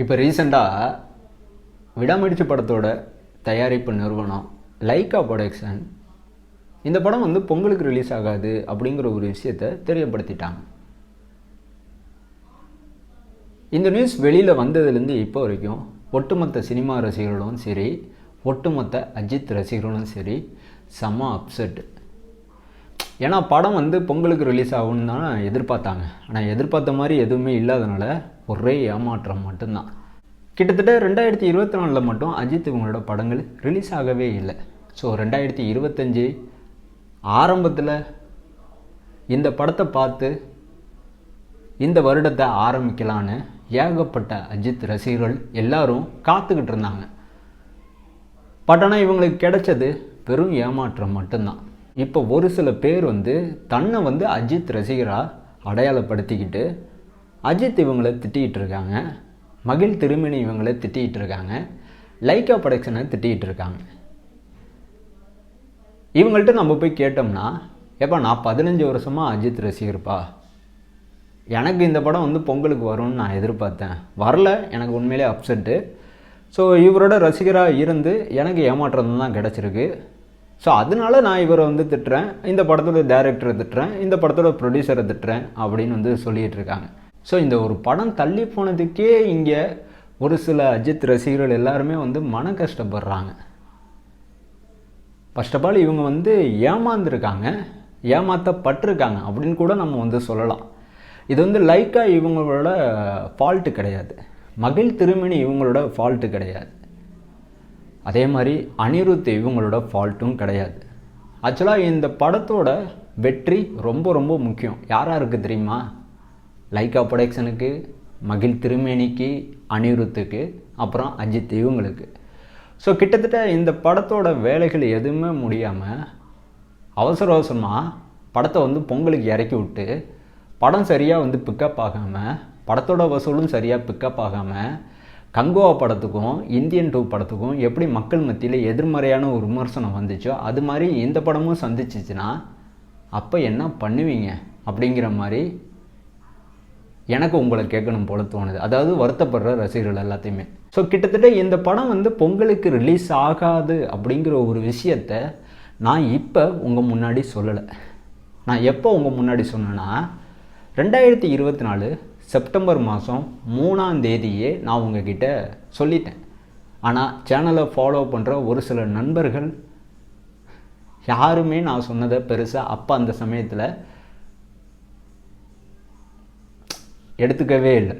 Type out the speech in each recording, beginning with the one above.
இப்போ ரீசெண்டாக விடாமுயற்சி படத்தோட தயாரிப்பு நிறுவனம் லைக்கா ப்ரொடக்ஷன் இந்த படம் வந்து பொங்கலுக்கு ரிலீஸ் ஆகாது அப்படிங்கிற ஒரு விஷயத்தை தெரியப்படுத்திட்டாங்க. இந்த நியூஸ் வெளியில் வந்ததுலேருந்து இப்போ வரைக்கும் ஒட்டுமொத்த சினிமா ரசிகர்களும் சரி ஒட்டுமொத்த அஜித் ரசிகர்களும் சரி செம்ம அப்செட் ஏன்னா படம் வந்து பொங்கலுக்கு ரிலீஸ் ஆகும்னு தான் எதிர்பார்த்தாங்க. ஆனால் எதிர்பார்த்த மாதிரி எதுவுமே இல்லாதனால ஒரே ஏமாற்றம் மட்டும்தான். கிட்டத்தட்ட ரெண்டாயிரத்தி இருபத்தி நாலில் மட்டும் அஜித் இவங்களோட படங்கள் ரிலீஸ் ஆகவே இல்லை. ஸோ ரெண்டாயிரத்தி இருபத்தஞ்சி ஆரம்பத்தில் இந்த படத்தை பார்த்து இந்த வருடத்தை ஆரம்பிக்கலான்னு ஏகப்பட்ட அஜித் ரசிகர்கள் எல்லாரும் காத்துக்கிட்டு இருந்தாங்க. பட் ஆனால் இவங்களுக்கு கிடைச்சது வெறும் ஏமாற்றம் மட்டும்தான். இப்போ ஒரு சில பேர் வந்து தன்னை வந்து அஜித் ரசிகராக அடையாளப்படுத்திக்கிட்டு அஜித் இவங்களை திட்டிகிட்டு இருக்காங்க மகிழ் திருமணி இவங்களை திட்டிகிட்டு இருக்காங்க லைக்கா ப்ரொடக்ஷனை திட்டிகிட்டு இருக்காங்க இவங்கள்ட்ட நம்ம போய் கேட்டோம்னா ஏப்பா நான் பதினஞ்சு வருஷமாக அஜித் ரசிகர்ப்பா? எனக்கு இந்த படம் வந்து பொங்கலுக்கு வரும்னு நான் எதிர்பார்த்தேன். வரல எனக்கு உண்மையிலே அப்செட்டு ஸோ இவரோட ரசிகராக இருந்து எனக்கு ஏமாற்றம் தான் கிடச்சிருக்கு. ஸோ அதனால நான் இவரை வந்து திட்டுறேன். இந்த படத்தோட டேரக்டரை திட்டுறேன். இந்த படத்தோட ப்ரொடியூசரை திட்டுறேன். அப்படின்னு வந்து சொல்லிகிட்டு இருக்காங்க ஸோ இந்த ஒரு படம் தள்ளி போனதுக்கே இங்கே ஒரு சில அஜித் ரசிகர்கள் எல்லாருமே வந்து மன கஷ்டப்படுறாங்க. ஃபர்ஸ்ட் ஆஃப் ஆல் இவங்க வந்து ஏமாந்துருக்காங்க ஏமாற்றப்பட்டிருக்காங்க அப்படின்னு கூட நம்ம வந்து சொல்லலாம். இது வந்து லைக்காக இவங்களோட ஃபால்ட்டு கிடையாது. மகிழ் திருமணி இவங்களோட ஃபால்ட்டு கிடையாது. அதே மாதிரி அனிருத் இவங்களோட ஃபால்ட்டும் கிடையாது. ஆக்சுவலாக இந்த படத்தோட வெற்றி ரொம்ப ரொம்ப முக்கியம். யாராக இருக்குது தெரியுமா? லைக்கா ப்ரொடக்ஷனுக்கு மகிழ் திருமேனிக்கு அனிருத்துக்கு அப்புறம் அஜித் இவங்களுக்கு. ஸோ கிட்டத்தட்ட இந்த படத்தோட வேலைகள் எதுவுமே முடியாமல் அவசர அவசரமாக படத்தை வந்து பொங்கலுக்கு இறக்கி விட்டு படம் சரியாக வந்து பிக்கப் ஆகாமல் படத்தோட வசூலும் சரியாக பிக்கப் ஆகாமல் கங்கோவா படத்துக்கும் இந்தியன் டூ படத்துக்கும் எப்படி மக்கள் மத்தியில் எதிர்மறையான ஒரு விமர்சனம் வந்துச்சோ அது மாதிரி இந்த படமும் சந்திச்சிச்சுன்னா அப்போ என்ன பண்ணுவீங்க? அப்படிங்கிற மாதிரி எனக்கு உங்களை கேட்கணும் போல தோணுது. அதாவது வருத்தப்படுற ரசிகர்கள் எல்லாத்தையுமே. ஸோ கிட்டத்தட்ட இந்த படம் வந்து பொங்கலுக்கு ரிலீஸ் ஆகாது அப்படிங்கிற ஒரு விஷயத்த நான் இப்போ உங்கள் முன்னாடி சொல்லலை. நான் எப்போ உங்கள் முன்னாடி சொன்னேன்னா ரெண்டாயிரத்தி இருபத்தி நாலு செப்டம்பர் மாதம் மூணாம் தேதியே நான் உங்ககிட்ட சொல்லிட்டேன். ஆனால் சேனலை ஃபாலோ பண்ணுற ஒரு சில நண்பர்கள் யாருமே நான் சொன்னதை பெருசாக அப்போ அந்த சமயத்தில் எடுத்துக்கவே இல்லை.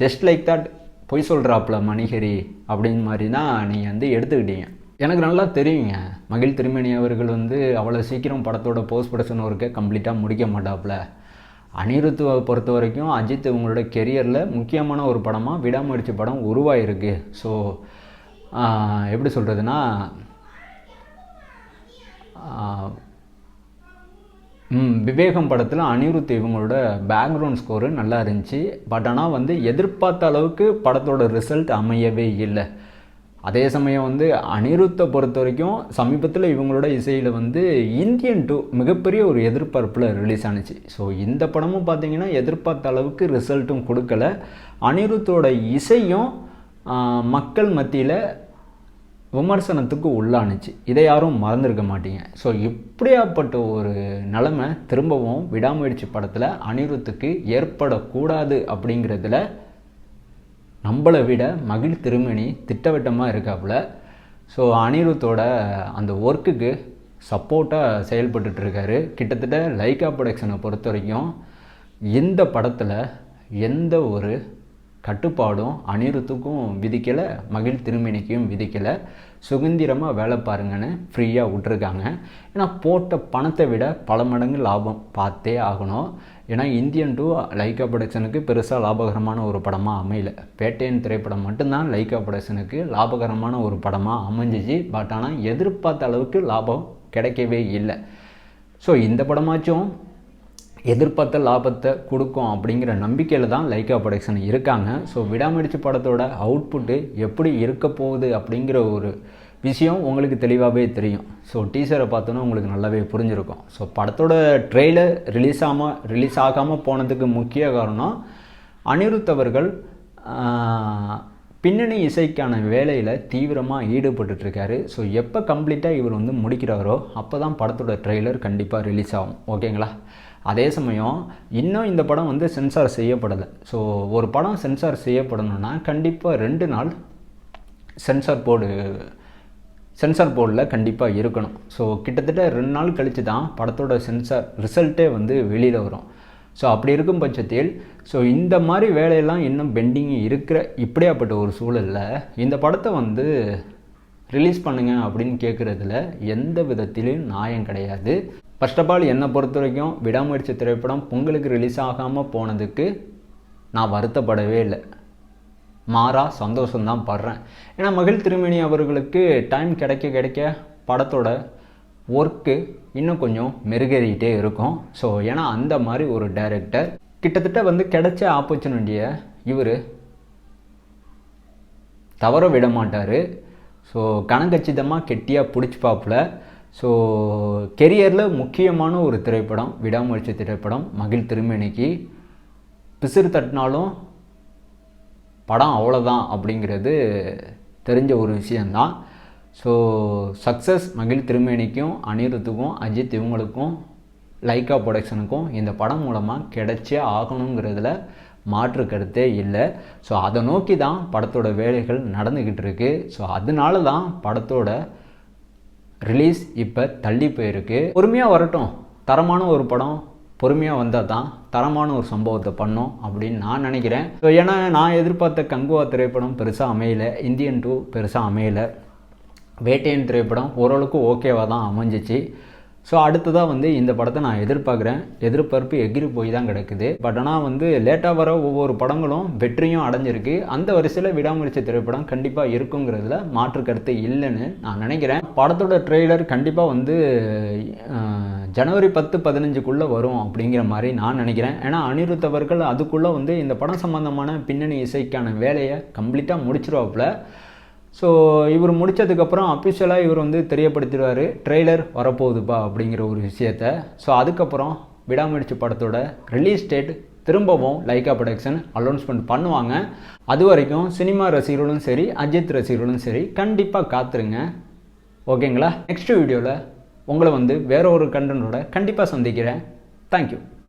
ஜஸ்ட் லைக் தட் பொய் சொல்கிறாப்புல மணிகரி அப்படின்னு மாதிரி தான் நீங்கள் வந்து எடுத்துக்கிட்டீங்க. எனக்கு நல்லா தெரியுங்க. மகிழ் திருமணி அவர்கள் வந்து அவ்வளோ சீக்கிரம் படத்தோட போஸ்ட் ப்ரொடக்ஷன் ஒர்க்கை கம்ப்ளீட்டாக முடிக்க மாட்டாப்புல அனிருத்துவை பொறுத்த வரைக்கும் அஜித் உங்களோட கெரியரில் முக்கியமான ஒரு படமாக விடாமுயற்சி படம் உருவாயிருக்கு. ஸோ எப்படி சொல்கிறதுனா விவேகம் படத்தில் அனிருத் இவங்களோட பேக்ரவுண்ட் ஸ்கோரு நல்லா இருந்துச்சு. பட் ஆனால் வந்து எதிர்பார்த்த அளவுக்கு படத்தோட ரிசல்ட் அமையவே இல்லை. அதே சமயம் வந்து அனிருத்தை பொறுத்த வரைக்கும் சமீபத்தில் இவங்களோட இசையில் வந்து இந்தியன் டூ மிகப்பெரிய ஒரு எதிர்பார்ப்பில் ரிலீஸ் ஆனிச்சு. ஸோ இந்த படமும் பார்த்திங்கன்னா எதிர்பார்த்த அளவுக்கு ரிசல்ட்டும் கொடுக்கல. அனிருத்தோட இசையும் மக்கள் மத்தியில் விமர்சனத்துக்கு உள்ளானுச்சு. இதை யாரும் மறந்துருக்க மாட்டீங்க. ஸோ இப்படியாப்பட்ட ஒரு நிலமை திரும்பவும் விடாமுயற்சி படத்தில் அனிருத்துக்கு ஏற்படக்கூடாது அப்படிங்கிறதுல நம்மளை விட மகிழ் திருமணி திட்டவட்டமாக இருக்காப்புல. ஸோ அனிருத்தோட அந்த ஒர்க்குக்கு சப்போர்ட்டாக செயல்பட்டுருக்காரு கிட்டத்தட்ட லைக்கா ப்ரொடக்ஷனை பொறுத்த வரைக்கும் இந்த படத்தில் எந்த ஒரு கட்டுப்பாடும் அனிருத்துக்கும் விதிக்கலை மகிழ் திருமணிக்கும் விதிக்கலை. சுதந்திரமாக வேலை பாருங்கன்னு ஃப்ரீயாக விட்ருக்காங்க ஏன்னா போட்ட பணத்தை விட பல மடங்கு லாபம் பார்த்தே ஆகணும். ஏன்னா இந்தியன் டூ லைக்கா ப்ரொடக்ஷனுக்கு பெருசாக லாபகரமான ஒரு படமாக அமையல. பேட்டையன் திரைப்படம் மட்டும்தான் லைகா ப்ரொடக்ஷனுக்கு லாபகரமான ஒரு படமாக அமைஞ்சிச்சு. பட் ஆனால் எதிர்பார்த்த அளவுக்கு லாபம் கிடைக்கவே இல்லை. ஸோ இந்த படமாச்சும் எதிர்பார்த்த லாபத்தை கொடுக்கும் அப்படிங்கிற நம்பிக்கையில் தான் லைக்கா ப்ரொடக்ஷன் இருக்காங்க. ஸோ விடாமடிச்சு படத்தோட அவுட்புட்டு எப்படி இருக்க போகுது அப்படிங்கிற ஒரு விஷயம் உங்களுக்கு தெளிவாகவே தெரியும். ஸோ டீசரை பார்த்தோன்னா உங்களுக்கு நல்லாவே புரிஞ்சிருக்கும். ஸோ படத்தோட ட்ரெய்லர் ரிலீஸ் ஆகாமல் ரிலீஸ் ஆகாமல் போனதுக்கு முக்கிய காரணம் அனிருத் அவர்கள் பின்னணி இசைக்கான வேலையில் தீவிரமாக ஈடுபட்டுருக்காரு ஸோ எப்போ கம்ப்ளீட்டாக இவர் வந்து முடிக்கிறாரோ அப்போ தான் படத்தோட ட்ரெய்லர் கண்டிப்பாக ரிலீஸ் ஆகும். ஓகேங்களா அதே சமயம் இன்னும் இந்த படம் வந்து சென்சார் செய்யப்படலை. ஸோ ஒரு படம் சென்சார் செய்யப்படணும்னா கண்டிப்பாக ரெண்டு நாள் சென்சார் போர்டு சென்சார் போர்டில் கண்டிப்பாக இருக்கணும். ஸோ கிட்டத்தட்ட ரெண்டு நாள் கழித்து தான் படத்தோட சென்சார் ரிசல்ட்டே வந்து வெளியில் வரும். ஸோ அப்படி இருக்கும் பட்சத்தில் ஸோ இந்த மாதிரி வேலையெல்லாம் இன்னும் பெண்டிங் இருக்கிற இப்படியாப்பட்ட ஒரு சூழலில் இந்த படத்தை வந்து ரிலீஸ் பண்ணுங்க அப்படின்னு கேட்குறதுல எந்த விதத்திலையும் நியாயம் கிடையாது. ஃபர்ஸ்ட் ஆஃப் ஆல் என்னை பொறுத்த வரைக்கும் விடாமுயற்சி திரைப்படம் பொங்கலுக்கு ரிலீஸ் ஆகாமல் போனதுக்கு நான் வருத்தப்படவே இல்லை. மாறா சந்தோஷம்தான் படுறேன். ஏன்னா மகிழ் திருமணி அவர்களுக்கு டைம் கிடைக்க கிடைக்க படத்தோட ஒர்க்கு இன்னும் கொஞ்சம் மெருகேறிக்கிட்டே இருக்கும். ஸோ ஏன்னா அந்த மாதிரி ஒரு டைரக்டர் கிட்டத்தட்ட வந்து கிடைச்ச ஆப்பர்ச்சுனிட்டியை இவர் தவற விட மாட்டார் ஸோ கணக்கச்சிதமாக கெட்டியாக பிடிச்சி பார்ப்பல ஸோ கெரியரில் முக்கியமான ஒரு திரைப்படம் விடாமுயற்சி திரைப்படம் மகிழ் திருமணிக்கு பிசிறு தட்டினாலும் படம் அவ்வளோதான் அப்படிங்கிறது தெரிஞ்ச ஒரு விஷயந்தான் ஸோ சக்ஸஸ் மகிழ் திருமேனிக்கும் அனிருத்துக்கும் அஜித் இவங்களுக்கும் லைக்கா ப்ரொடக்ஷனுக்கும் இந்த படம் மூலமாக கிடைச்சே ஆகணுங்கிறதுல மாற்று கருத்தே இல்லை. ஸோ அதை நோக்கி தான் படத்தோட வேலைகள் நடந்துக்கிட்டு இருக்குது ஸோ அதனால தான் படத்தோட ரிலீஸ் இப்போ தள்ளி போயிருக்கு. பொறுமையாக வரட்டும். தரமான ஒரு படம் பொறுமையாக வந்தால் தான் தரமான ஒரு சம்பவத்தை பண்ணும் அப்படின்னு நான் நினைக்கிறேன். ஸோ ஏன்னா நான் எதிர்பார்த்த கங்குவா திரைப்படம் பெருசாக அமையலை. இந்தியன் டூ பெருசாக அமையலை. வேட்டையன் திரைப்படம் ஓரளவுக்கு ஓகேவாக தான் அமைஞ்சிச்சு. ஸோ அடுத்ததாக வந்து இந்த படத்தை நான் எதிர்பார்க்குறேன். எதிர்பார்ப்பு எகிரி போய் தான் கிடக்குது. பட் ஆனால் வந்து லேட்டாக வர ஒவ்வொரு படங்களும் வெற்றியும் அடைஞ்சிருக்கு. அந்த வரிசையில் விடாமுயற்சி திரைப்படம் கண்டிப்பாக இருக்குங்கிறதுல மாற்று கருத்து இல்லைன்னு நான் நினைக்கிறேன். படத்தோட ட்ரெய்லர் கண்டிப்பாக வந்து ஜனவரி பத்து பதினஞ்சுக்குள்ளே வரும் அப்படிங்கிற மாதிரி நான் நினைக்கிறேன். ஏன்னா அனிருத் அவர்கள் அதுக்குள்ளே வந்து இந்த படம் சம்மந்தமான பின்னணி இசைக்கான வேலையை கம்ப்ளீட்டாக முடிச்சிருவாப்புல. ஸோ இவர் முடித்ததுக்கப்புறம் அஃபிஷியலாக இவர் வந்து தெரியப்படுத்திடுவார் ட்ரெய்லர் வரப்போகுதுப்பா அப்படிங்கிற ஒரு விஷயத்த. ஸோ அதுக்கப்புறம் விடாமுயற்சி படத்தோட ரிலீஸ் டேட் திரும்பவும் லைக்கா ப்ரொடக்ஷன் அனௌன்ஸ்மெண்ட் பண்ணுவாங்க. அது வரைக்கும் சினிமா ரசிகர்களும் சரி அஜித் ரசிகர்களும் சரி கண்டிப்பாக காத்துருங்க. ஓகேங்களா நெக்ஸ்ட் வீடியோவில் உங்களை வந்து வேற ஒரு கண்டனோட கண்டிப்பாக சந்திக்கிறேன். தேங்க்யூ